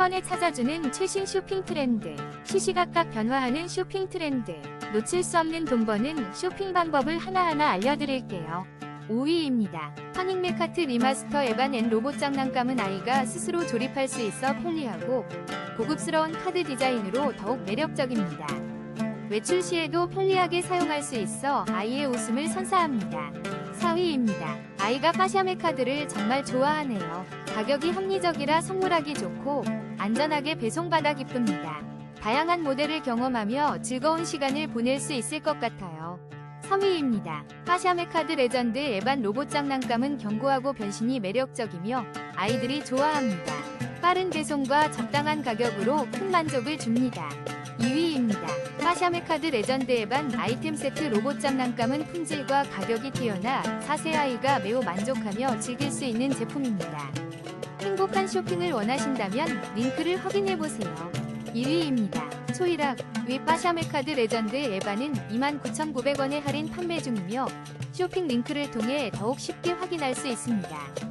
번에 찾아주는 최신 쇼핑 트렌드, 시시각각 변화하는 쇼핑 트렌드, 놓칠 수 없는 돈 버는 쇼핑 방법을 하나하나 알려드릴게요. 5위입니다. 허닝메카트 리마스터 에반 앤 로봇 장난감은 아이가 스스로 조립할 수 있어 편리하고 고급스러운 카드 디자인으로 더욱 매력적입니다. 외출 시에도 편리하게 사용할 수 있어 아이의 웃음을 선사합니다. 4위입니다. 아이가 파샤메 카드를 정말 좋아하네요. 가격이 합리적이라 선물하기 좋고 안전하게 배송받아 기쁩니다. 다양한 모델을 경험하며 즐거운 시간을 보낼 수 있을 것 같아요. 3위입니다. 파샤메 카드 레전드 에반 로봇 장난감은 견고하고 변신이 매력적이며 아이들이 좋아합니다. 빠른 배송과 적당한 가격으로 큰 만족을 줍니다. 2위입니다. 파샤메 카드 레전드 에반 아이템 세트 로봇 장난감은 품질과 가격이 뛰어나 4세 아이가 매우 만족하며 즐길 수 있는 제품입니다. 행복한 쇼핑을 원하신다면 링크를 확인해보세요. 1위입니다. 초이락 위 파샤메 카드 레전드 에반은 29,900원에 할인 판매 중이며 쇼핑 링크를 통해 더욱 쉽게 확인할 수 있습니다.